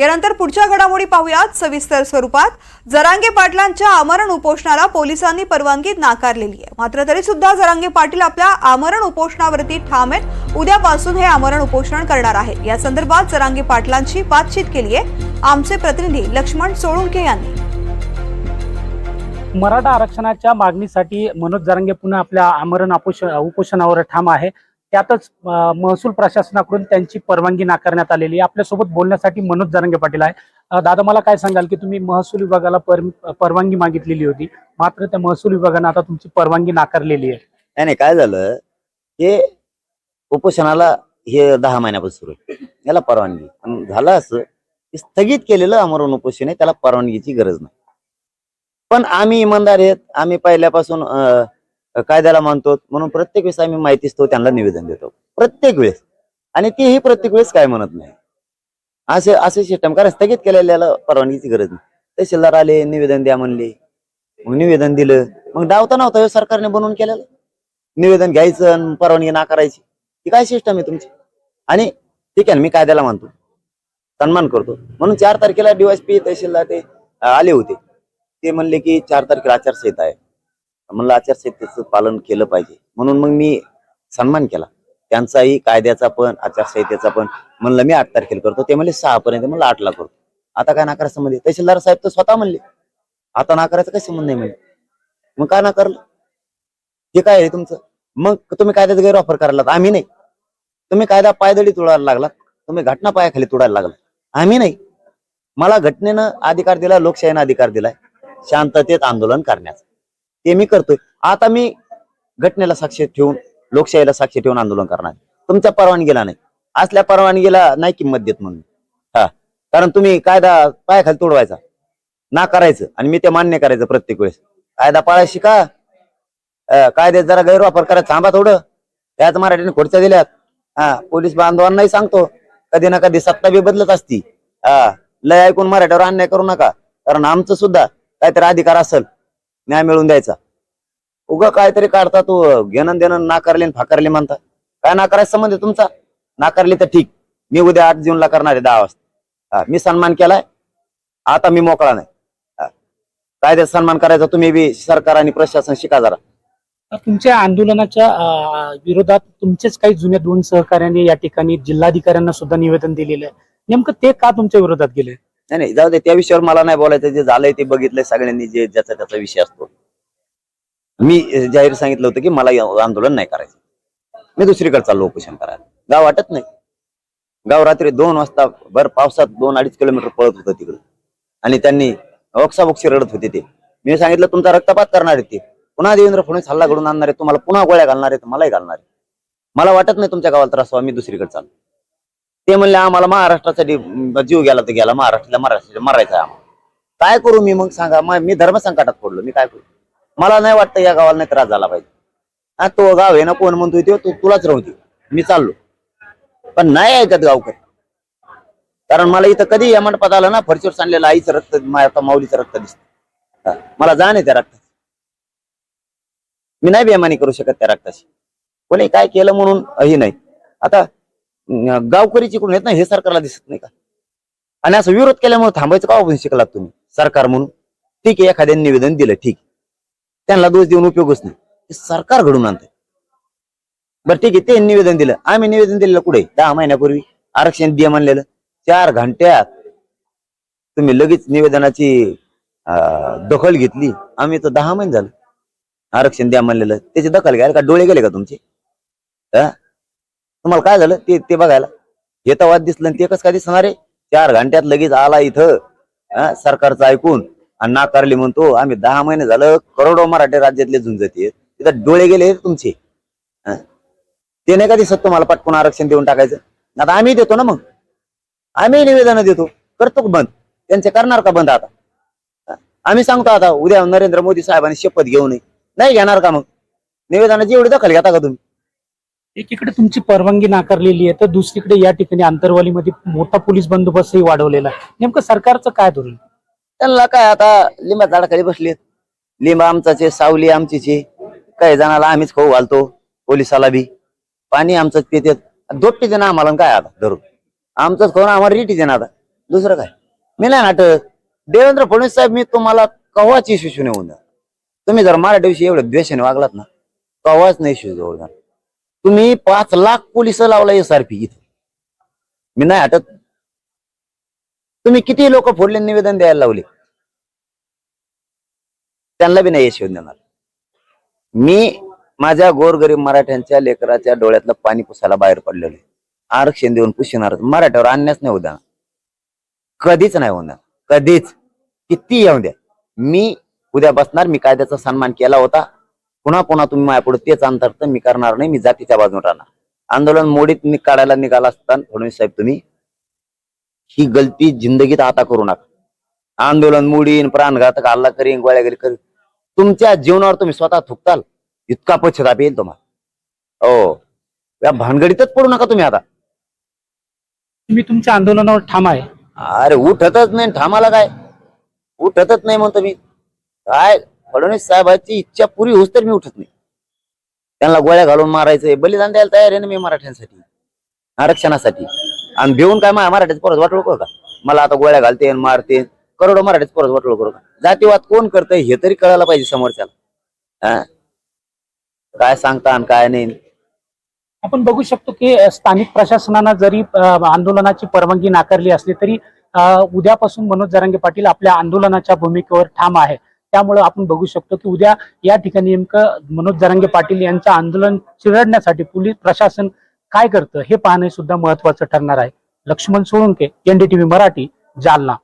यानंतर पुढच्या घडामोडी पाहूयात. सविस्तर स्वरूपात जरांगे पाटलांच्या आमरण उपोषणाला पोलिसांनी परवानगी नाकारलेली आहे मात्र तरी सुद्धा जरांगे पाटील आपल्या आमरण उपोषणावरती ठाम आहेत. उद्यापासून हे आमरण उपोषण करणार आहेत. या संदर्भात जरांगे पाटलांशी बातचीत केली आहे आमचे प्रतिनिधी लक्ष्मण सोळुंके यांनी. मराठा आरक्षणाच्या मागणीसाठी मनोज जरांगे पुन्हा आपल्या आमरण उपोषणावर ठाम आहे. त्यातच महसूल प्रशासनाकडून त्यांची परवानगी नाकारण्यात आलेली आपल्यासोबत बोलण्यासाठी मनोज जरंगे पाटील आहे. दादा मला काय सांगाल की तुम्ही महसूल विभागाला पर परवानगी मागितलेली होती. मात्र त्या महसूल विभागानं आता तुमची परवानगी नाकारलेली आहे. नाही काय झालं? हे उपोषणाला हे दहा महिन्यापासून सुरू आहे. याला परवानगी. आणि झालं असं स्थगित केलेलं आमरण उपोषण आहे त्याला परवानगीची गरज नाही. पण आम्ही इमानदार आहेत. आम्ही पहिल्यापासून अं, कायद्याला मानतो? म्हणून प्रत्येक वेळेस आम्ही माहिती असतो त्यांना निवेदन देतो. प्रत्येक वेळेस. आणि तेही प्रत्येक वेळेस काय म्हणत नाही. असे असे सिस्टम कारण स्थगित केलेल्याला परवानगीची गरज नाही. तहसीलदार आले निवेदन द्या म्हणले. मग निवेदन दिलं. मग डावता नव्हता सरकारने बनवून केलेलं. निवेदन घ्यायचं आणि परवानगी नाकारायची. ती काय सिस्टम आहे तुमची? आणि ठीक आहे ना मी कायद्याला मानतो. सन्मान करतो. म्हणून चार तारखेला डीवायसपी तहसीलदार ते आले होते. ते म्हणले की चार तारखेला आचारसंहिता आहे. म्हणलं आचारसंहितेचं पालन केलं पाहिजे. म्हणून मग मी सन्मान केला. त्यांचाही कायद्याचा पण आचारसंहितेचा पण. म्हणलं मी आठ तारखेला करतो. ते म्हणले सहा पर्यंत म्हणलं आठला करतो. आता काय नाकारायचं संबंध तहसीलदार साहेब तर स्वतः म्हणले. आता नाकारायचं काय संबंध नाही म्हणले? मग काय नाकारलं? हे काय आहे तुमचं? मग तुम्ही कायद्याचा गैरवापर करायला आम्ही नाही. तुम्ही कायदा पायदळी तोडायला लागलात. तुम्ही घटना पायाखाली तोडायला लागला आम्ही नाही. मला घटनेनं अधिकार दिला लोकशाहीनं अधिकार दिलाय. शांततेत आंदोलन करण्याचा. ते मी करतोय. आता मी घटनेला साक्ष ठेवून लोकशाहीला साक्ष ठेवून आंदोलन करणार तुमच्या परवानगीला नाही. असल्या परवानगीला नाही किंमत देत म्हणून. हा. कारण तुम्ही कायदा पायाखाली तोडवायचा. ना करायचं आणि मी ते मान्य करायचं प्रत्येक वेळेस. कायदा पाळायशी का कायद्यात जरा गैरवापर करायचा थांबा थोडं. त्याच मराठीने खुर्च्या दिल्यात. हा पोलीस बांधवांनाही सांगतो. कधी ना कधी सत्ता बी बदलत असती. हा लय ऐकून मराठ्यावर अन्याय करू नका. कारण आमचं सुद्धा काहीतरी अधिकार असेल. न्याय मिळवून द्यायचा. उगा काहीतरी काढता तू घेणं देणं नाकारले आणि फाकारले म्हणता. काय नाकारायचा संबंध आहे तुमचा? नाकारले तर ठीक. मी उद्या आठ जूनला करणार आहे दहा वाजता. मी सन्मान केलाय. आता मी मोकळा नाही. कायद्यात सन्मान करायचा तुम्ही बी सरकार आणि प्रशासन शिका जरा. तुमच्या आंदोलनाच्या विरोधात तुमचेच काही जुन्या दोन सहकार्यांनी या ठिकाणी जिल्हाधिकाऱ्यांना सुद्धा निवेदन दिलेलं आहे. नेमकं ते का तुमच्या विरोधात गेले? नाही नाही जाऊ दे त्या विषयावर मला नाही बोलायचं जे झालंय ते बघितलंय सगळ्यांनी जे ज्याचा त्याचा विषय असतो. मी जाहीर सांगितलं होतं की मला आंदोलन नाही करायचं. मी दुसरीकडे चाललो उपोषण करायला. गाव वाटत नाही. गाव रात्री दोन वाजता भर पावसात दोन अडीच किलोमीटर पळत होतं तिकडं. आणि त्यांनी ओक्साबोक्षी रडत होते ते. मी सांगितलं तुमचा रक्तपात करणार आहे ते. पुन्हा देवेंद्र फडणवीस हल्ला घडून आणणार आहे तुम्हाला पुन्हा गोळ्या घालणार आहेत मलाही घालणार आहे. मला वाटत नाही तुमच्या गावाला त्रास व्हा मी दुसरीकडे चाललो. ते म्हणले आम्हाला महाराष्ट्रासाठी जीव गेला तर गेला महाराष्ट्राला महाराष्ट्राला मरायचं आहे आम्हाला. काय करू मी मग? सांगा. मी मी धर्मसंकटात पडलो. मी काय करू? मला नाही वाटतं या गावाला नाही त्रास झाला पाहिजे. हा तो गाव आहे ना कोण म्हणतोय तो? तू तुलाच राहू दे. मी चाललो. पण नाही ऐकत गावकर. कारण मला इथं कधी या मंडपात आलं ना फरशीवर सांडलेलं आईचं रक्त मा- आता माऊलीचं रक्त दिसत. मला जाण आहे त्या रक्ताची. मी नाही बेमानी करू शकत त्या रक्ताशी कोणी काय केलं म्हणून? हे नाही. आता गावकरी चिकडून येत ना हे सरकारला दिसत नाही का? आणि असं विरोध केल्यामुळे थांबायचं का हो आपण शिकलात तुम्ही? सरकार म्हणून. ठीक आहे एखाद्याने निवेदन दिलं ठीक त्यांना दोष देऊन उपयोगच नाही. सरकार घडून आणत बरं ठीक आहे ते निवेदन दिलं. आम्ही निवेदन दिलेलं कुठे? दहा महिन्यापूर्वी. आरक्षण द्या म्हणलेलं. चार घंट्यात तुम्ही लगेच निवेदनाची दखल घेतली. आम्ही तर दहा महिने झालं. आरक्षण द्या म्हणलेलं. त्याची दखल घ्यायला का? डोळे गेले का तुमचे? हा? तुम्हाला काय झालं? ते ते बघायला. येता वाद दिसलं आणि ते कसं काय दिसणार आहे? चार घंट्यात लगेच आला इथं हा, सरकारचं ऐकून. आणि नाकारली म्हणतो आम्ही दहा महिने झालं करोडो मराठी राज्यातले झुंजते तिथं डोळे गेले तुमचे. ते नाही का दिसत तुम्हाला पटकून आरक्षण देऊन टाकायचं? आता आम्ही देतो ना मग. आम्ही निवेदन देतो. करतो बंद. त्यांचे करणार का बंद आता? आम्ही सांगतो आता उद्या नरेंद्र मोदी साहेबांनी शपथ घेऊ नये. नाही घेणार का मग? निवेदनाची एवढी दखल घेता का तुम्ही? एकीकडे तुमची परवानगी नाकारलेली आहे तर दुसरीकडे या ठिकाणी आंतरवालीमध्ये मोठा पोलीस बंदोबस्तही वाढवलेला आहे. नेमकं सरकारचं काय धोरण? त्यांना काय आता लिंबा झाडाखाली बसलेत. लिंबा आमचाचे सावली आमचीचे. काही जणाला आम्हीच खाऊ घालतो पोलिसाला बी. पाणी आमचंच पितेत दोट्टी जण आम्हाला आणि काय आता धरून? आमचंच खाऊन आम्हाला रिटी देणार आता. दुसरं काय? मी नाही नाटक. देवेंद्र फडणवीस साहेब मी तुम्हाला कव्हाच इश्यू नाही होऊन तुम्ही जर मराठीविषयी एवढं द्वेषाने वागलात ना कव्हाच नाही इश्यू जवळ जाणार. तुम्ही पाच लाख पोलीस लावला एसआरपी इथे. मी नाही हटत. तुम्ही किती लोक फोडले निवेदन द्यायला लावले? त्यांना बी नाही यश येऊन देणार. मी माझ्या गोरगरीब मराठ्यांच्या लेकराच्या डोळ्यातलं पाणी पुसायला बाहेर पडलेलो आहे. आरक्षण देऊन पुसणार मराठ्यावर आणण्याच नाही होऊ कधीच नाही होणार. कधीच. किती येऊ द्या. मी उद्या बसणार. मी कायद्याचा सन्मान केला होता. पुन्हा पुन्हा तुम्ही माझ्यापुढे तेच अंतर तर मी करणार नाही मी जातीच्या बाजून राहणार. आंदोलन मोडीत मी काढायला निघाला असताना फडणवीस साहेब तुम्ही ही गलती जिंदगीत आता करू नका. आंदोलन मोडीन प्राणघातक हल्ला करीन गोळ्यागिरी करीन. तुमच्या जीवनावर तुम्ही स्वतः थुकताल इतका पश्चाताप येईल तुम्हाला. हो. या भानगडीतच पडू नका तुम्ही आता. तुम्ही तुमच्या आंदोलनावर ठाम आहे. अरे उठतच नाही ठामाला काय? उठतच नाही म्हणतो मी. काय? फडणवीस साहेबांची इच्छा पुरी होच तर मी उठत नाही. त्यांना गोळ्या घालून मारायचंय बलिदान द्यायला तयार आहे ना मी मराठ्यांसाठी आरक्षणासाठी. आणि भिवून काय मा- मराठ्याचं परत वाटोळ करू का? मला आता गोळ्या घालते आणि मारते करोडो मराठीच परत वाटोळ करू का? जातीवाद कोण करतंय हे तरी कळायला पाहिजे समोरच्याला. हा? काय सांगता आणि काय नाही. आपण बघू शकतो की स्थानिक प्रशासनानं जरी आंदोलनाची परवानगी नाकारली असली तरी उद्यापासून मनोज जरांगे पाटील आपल्या आंदोलनाच्या भूमिकेवर ठाम आहे. त्यामुळे आपण बघू शकतो की उद्या या ठिकाणी नेमकं मनोज जरांगे पाटील यांचं आंदोलन चिरडण्यासाठी पोलीस प्रशासन काय करतं हे पाहणे सुद्धा महत्वाचं ठरणार आहे. लक्ष्मण सोळंके एनडीटीव्ही मराठी जालना.